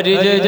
हरि जय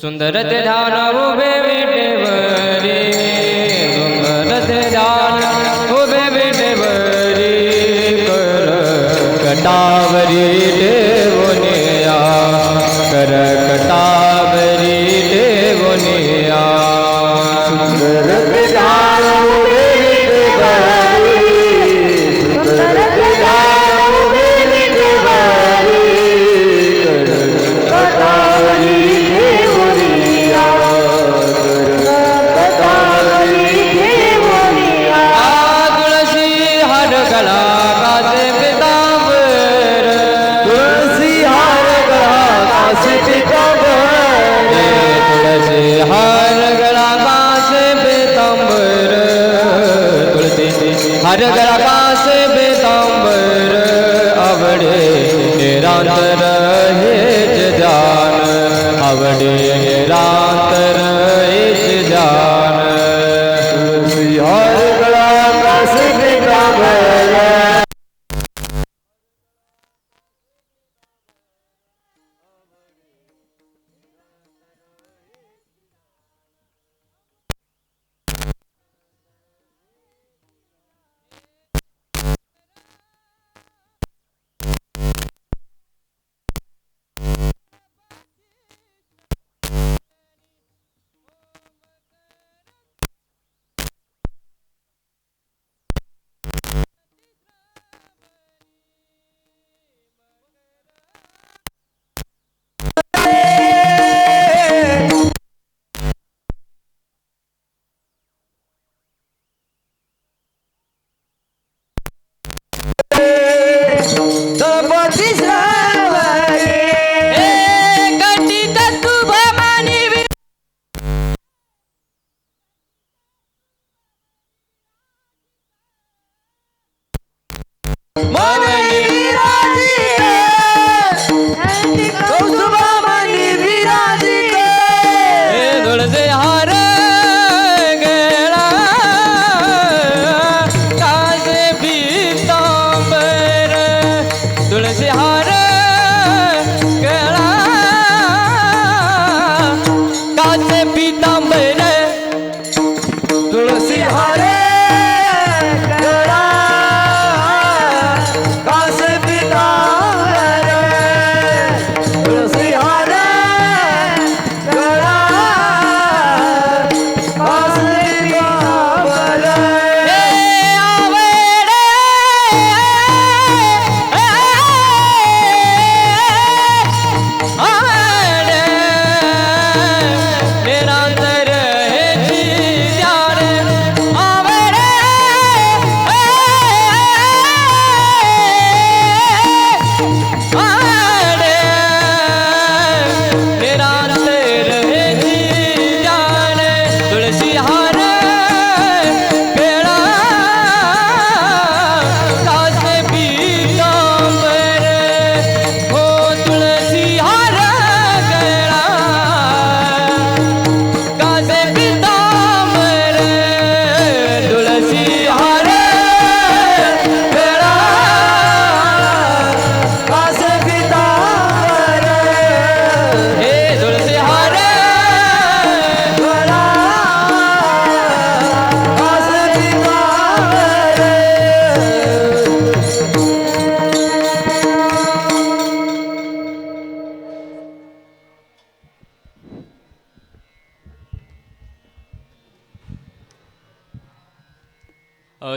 सुंदर ते धानावू बेटे કટાવરી દેવને આ કર કટા વાસ બેતાંબર આવડે નિરાંત રહે જ જાન આવડે નિરાંત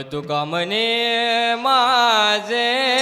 तुका म्हणे माझे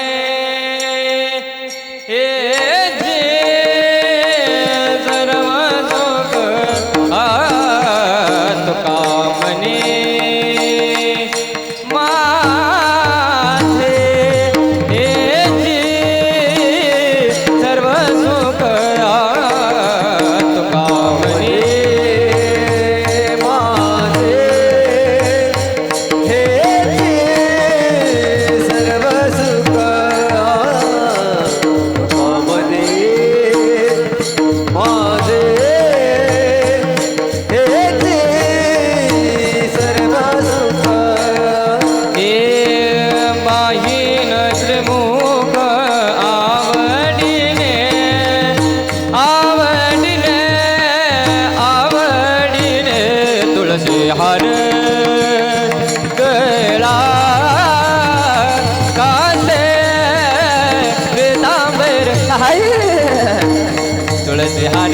तुळसी हार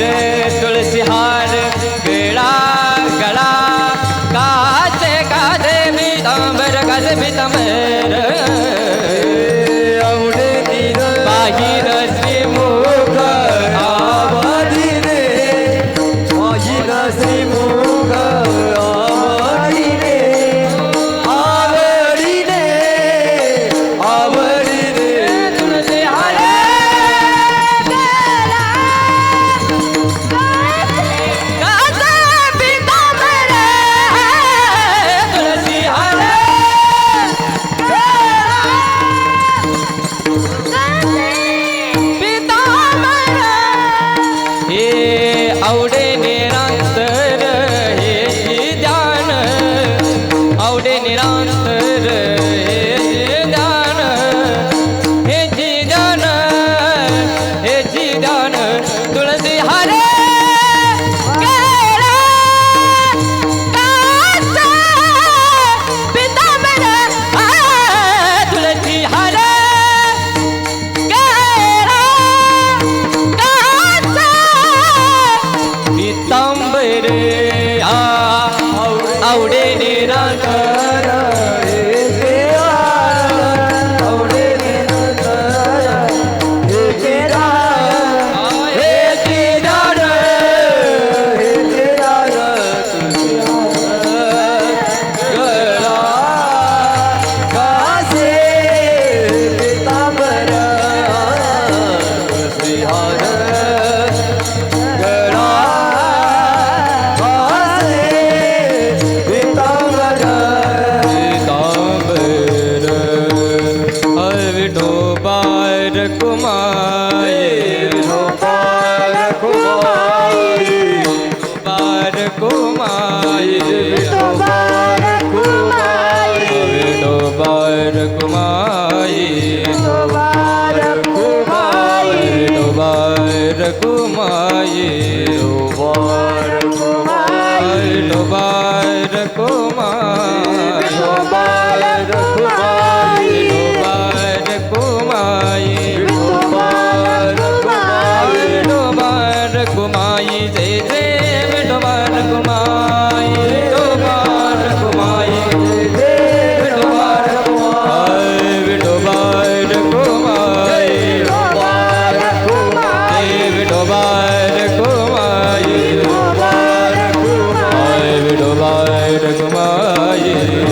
तुळसी রে કુમાઈ જય જય વિઠવાન કુમાઈ વિઠવાન કુમાઈ વિઠવાન કુમાઈ વિઠવાન કુમાઈ વિઠવાન કુમાઈ વિઠવાન કુમાઈ વિઠવાન કુમાઈ વિઠવાન કુમાઈ